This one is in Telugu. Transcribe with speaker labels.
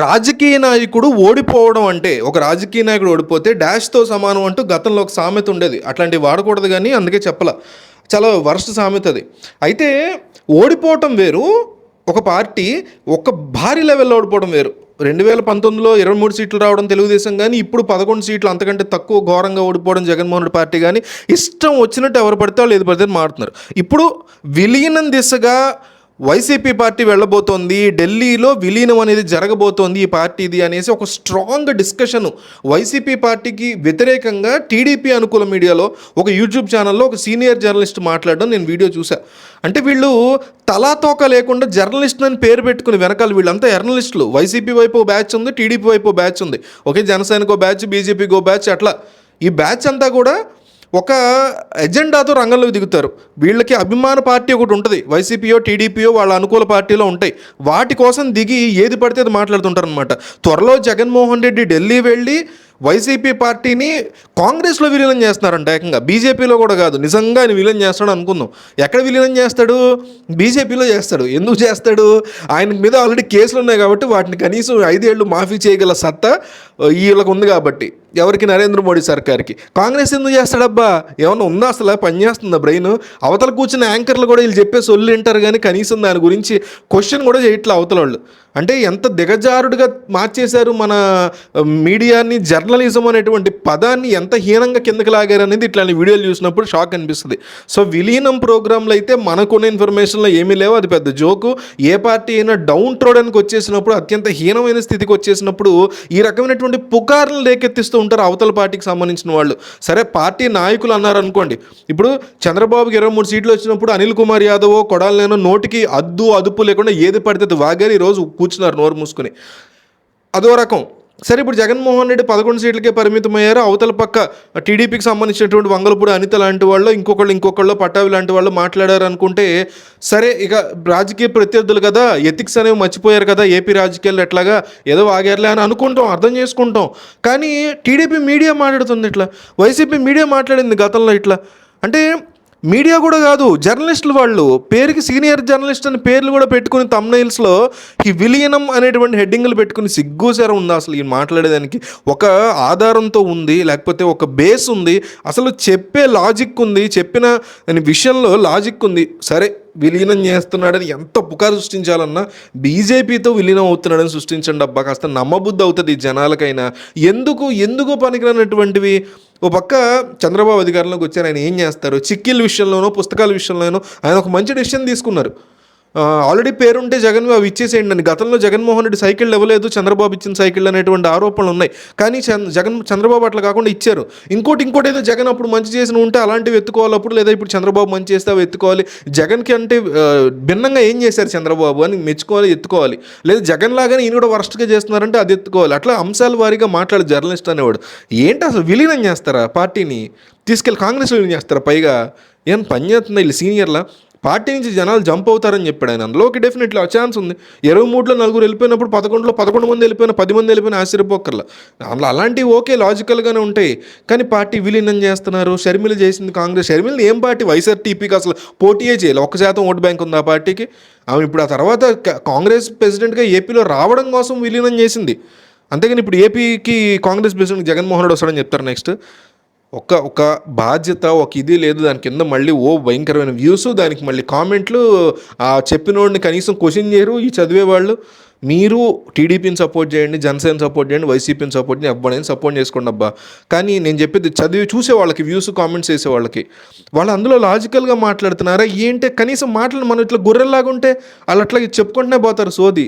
Speaker 1: రాజకీయ నాయకుడు ఓడిపోవడం అంటే ఒక రాజకీయ నాయకుడు ఓడిపోతే డాష్తో సమానం అంటూ గతంలో ఒక సామెత ఉండేది. అట్లాంటివి వాడకూడదు కానీ అందుకే చెప్పాల. చాలా వరస్ట్ సామెత అది. అయితే ఓడిపోవటం వేరు ఒక పార్టీ ఒక భారీ లెవెల్లో ఓడిపోవడం వేరు. రెండు వేల పంతొమ్మిదిలో ఇరవై మూడు సీట్లు రావడం తెలుగుదేశం కానీ ఇప్పుడు పదకొండు సీట్లు అంతకంటే తక్కువ ఘోరంగా ఓడిపోవడం జగన్మోహన్ రెడ్డి పార్టీ కానీ ఇష్టం వచ్చినట్టు ఎవరు పడితే వాళ్ళు ఏది పడితే మారుతున్నారు. ఇప్పుడు విలీనం దిశగా వైసీపీ పార్టీ వెళ్ళబోతోంది ఢిల్లీలో విలీనం అనేది జరగబోతోంది ఈ పార్టీది అనేసి ఒక స్ట్రాంగ్ డిస్కషన్ వైసీపీ పార్టీకి వ్యతిరేకంగా టీడీపీ అనుకూల మీడియాలో ఒక యూట్యూబ్ ఛానల్లో ఒక సీనియర్ జర్నలిస్ట్ మాట్లాడడం నేను వీడియో చూసా అంటే వీళ్ళు తలాతోక లేకుండా జర్నలిస్ట్ అని పేరు పెట్టుకుని వెనకాల వీళ్ళంతా జర్నలిస్టులు వైసీపీ వైపు బ్యాచ్ ఉంది టీడీపీ వైపు బ్యాచ్ ఉంది. ఒకే జనసేనకో బ్యాచ్ బీజేపీకో బ్యాచ్ అట్లా. ఈ బ్యాచ్ అంతా కూడా ఒక ఎజెండాతో రంగంలోకి దిగుతారు. వీళ్ళకి అభిమాన పార్టీ ఒకటి ఉంటుంది. వైసీపీయో టీడీపీయో వాళ్ళ అనుకూల పార్టీలో ఉంటాయి. వాటి కోసం దిగి ఏది పడితే అది మాట్లాడుతుంటారు అనమాట త్వరలో జగన్మోహన్ రెడ్డి ఢిల్లీ వెళ్ళి వైసీపీ పార్టీని కాంగ్రెస్లో విలీనం చేస్తున్నారంట ఏకంగా. బీజేపీలో కూడా కాదు. నిజంగా ఆయన విలీనం చేస్తాడు అనుకుందాం. ఎక్కడ విలీనం చేస్తాడు? బీజేపీలో చేస్తాడు. ఎందుకు చేస్తాడు? ఆయన మీద ఆల్రెడీ కేసులు ఉన్నాయి కాబట్టి వాటిని కనీసం ఐదేళ్ళు మాఫీ చేయగల సత్తా వీళ్ళకు ఉంది కాబట్టి. ఎవరికి? నరేంద్ర మోడీ సర్కార్కి. కాంగ్రెస్ ఎందుకు చేస్తాడబ్బా? ఏమన్నా ఉందా అసలు? పనిచేస్తుందా బ్రెయిన్? అవతల కూర్చున్న యాంకర్లు కూడా వీళ్ళు చెప్పే సొల్లు వింటారు కానీ కనీసం దాని గురించి క్వశ్చన్ కూడా చేయట్లే అవతల వాళ్ళు అంటే ఎంత దిగజారుడుగా మార్చేశారు మన మీడియాని జర్నలిజం అనేటువంటి పదాన్ని ఎంత హీనంగా కిందకి లాగారు అనేది ఇట్లాంటి వీడియోలు చూసినప్పుడు షాక్ అనిపిస్తుంది. సో విలీనం ప్రోగ్రాంలో అయితే మనకున్న ఇన్ఫర్మేషన్లో ఏమీ లేవు. అది పెద్ద జోకు. ఏ పార్టీ అయినా డౌన్ ట్రోడనికి వచ్చేసినప్పుడు అత్యంత హీనమైన స్థితికి వచ్చేసినప్పుడు ఈ రకమైనటువంటి పుకార్లు రేకెత్తిస్తూ ఉంటారు అవతల పార్టీకి సంబంధించిన వాళ్ళు. సరే పార్టీ నాయకులు అన్నారు అనుకోండి ఇప్పుడు చంద్రబాబుకి ఇరవై మూడు సీట్లు వచ్చినప్పుడు అనిల్ కుమార్ యాదవ్ కొడాలనేనో నోటికి అద్దు అదుపు లేకుండా ఏది పడితే వాగారు. ఈరోజు కూర్చున్నారు నోరు మూసుకుని. అదో రకం. సరే ఇప్పుడు జగన్మోహన్ రెడ్డి పదకొండు సీట్లకే పరిమితమయ్యారు. అవతల పక్క టీడీపీకి సంబంధించినటువంటి వంగలపూడి అనిత లాంటి వాళ్ళు ఇంకొకళ్ళు ఇంకొకళ్ళు పట్టావి లాంటి వాళ్ళు మాట్లాడారు అనుకుంటే సరే ఇక రాజకీయ ప్రత్యర్థులు కదా ఎథిక్స్ అనేవి మర్చిపోయారు కదా ఏపీ రాజకీయాలు ఎట్లాగా ఏదో ఆగారులే అని అనుకుంటాం అర్థం చేసుకుంటాం. కానీ టీడీపీ మీడియా మాట్లాడుతుంది ఇట్లా. వైసీపీ మీడియా మాట్లాడింది గతంలో ఇట్లా. అంటే మీడియా కూడా కాదు జర్నలిస్టులు వాళ్ళు. పేరుకి సీనియర్ జర్నలిస్ట్ అని పేర్లు కూడా పెట్టుకుని తమ్నైల్స్లో ఈ విలీనం అనేటువంటి హెడ్డింగ్లు పెట్టుకుని సిగ్గుసారం ఉందా అసలు ఈ మాట్లాడేదానికి? ఒక ఆధారంతో ఉంది లేకపోతే ఒక బేస్ ఉంది. అసలు చెప్పే లాజిక్ ఉంది చెప్పిన విషయంలో లాజిక్ ఉంది. సరే విలీనం చేస్తున్నాడని ఎంత పుకారు సృష్టించాలన్నా బీజేపీతో విలీనం అవుతున్నాడని సృష్టించండి అబ్బా. కాస్త నమ్మబుద్ధి అవుతుంది జనాలకైనా. ఎందుకు ఎందుకు పనికిరానటువంటివి? ఓ పక్క చంద్రబాబు అధికారంలోకి వచ్చారు ఆయన ఏం చేస్తారు? చిక్కిల విషయంలోనో పుస్తకాల విషయంలోనో ఆయన ఒక మంచి డెసిషన్ తీసుకున్నారు. ఆల్రెడీ పేరుంటే జగన్ అవి ఇచ్చేసేయండి అని. గతంలో జగన్మోహన్ రెడ్డి సైకిల్ ఇవ్వలేదు చంద్రబాబు ఇచ్చిన సైకిల్ అనేటువంటి ఆరోపణలు ఉన్నాయి. కానీ చంద్ర జగన్ చంద్రబాబు అట్లా కాకుండా ఇచ్చారు. ఇంకోటి ఇంకోటి ఏదో జగన్ అప్పుడు మంచి చేసిన ఉంటే అలాంటివి ఎత్తుకోవాలి అప్పుడు లేదా ఇప్పుడు చంద్రబాబు మంచి చేస్తే అవి ఎత్తుకోవాలి. జగన్కి అంటే భిన్నంగా ఏం చేశారు చంద్రబాబు అని మెచ్చుకోవాలి ఎత్తుకోవాలి. లేదా జగన్ లాగానే ఈయన కూడా వరస్ట్గా చేస్తున్నారంటే అది ఎత్తుకోవాలి. అట్లా అంశాల వారీగా మాట్లాడు జర్నలిస్ట్ అనేవాడు. ఏంటి అసలు విలీనం చేస్తారా పార్టీని? తీసుకెళ్ళి కాంగ్రెస్ విలీనం చేస్తారా? పైగా ఏం పని చేస్తుంది వీళ్ళు సీనియర్లా? పార్టీ నుంచి జనాలు జంప్ అవుతారని చెప్పాడు ఆయన. అందులోకి డెఫినెట్లీ ఆ ఛాన్స్ ఉంది. ఇరవై మూడులో నలుగురు వెళ్ళిపోయినప్పుడు పదకొండులో పదకొండు మంది వెళ్ళిపోయిన పది మంది వెళ్ళిపోయిన ఆశ్చర్యపోకర్లా. అందులో అలాంటివి ఓకే లాజికల్గానే ఉంటాయి. కానీ పార్టీ విలీనం చేస్తున్నారు. షర్మిల చేసింది కాంగ్రెస్. షర్మిల ఏం పార్టీ? వైఎస్ఆర్టీపీకి అసలు పోటీయే చేయాలి. ఒక్క శాతం ఓటు బ్యాంక్ ఉంది ఆ పార్టీకి. ఆమె ఇప్పుడు ఆ తర్వాత కాంగ్రెస్ ప్రెసిడెంట్గా ఏపీలో రావడం కోసం విలీనం చేసింది. అంతేగాని ఇప్పుడు ఏపీకి కాంగ్రెస్ ప్రెసిడెంట్ జగన్మోహన్ రెడ్డి వస్తాడని చెప్తారు నెక్స్ట్ ఒక ఒక బాధ్యత ఒక ఇది లేదు. దాని కింద మళ్ళీ ఓ భయంకరమైన వ్యూస్ దానికి మళ్ళీ కామెంట్లు ఆ చెప్పినోడిని కనీసం క్వశ్చన్ చేయరు. ఈ చదివే వాళ్ళు మీరు టీడీపీని సపోర్ట్ చేయండి జనసేన సపోర్ట్ చేయండి వైసీపీని సపోర్ట్ చేయండి అబ్బాయిని సపోర్ట్ చేసుకోండి అబ్బా. కానీ నేను చెప్పేది చదివి చూసే వాళ్ళకి వ్యూస్ కామెంట్స్ చేసే వాళ్ళకి. వాళ్ళు అందులో లాజికల్గా మాట్లాడుతున్నారా? ఏంటి? కనీసం మాటలు మనం ఇట్లా గొర్రెల్లాగా ఉంటే వాళ్ళు అట్లా చెప్పుకుంటూనే పోతారు సోది.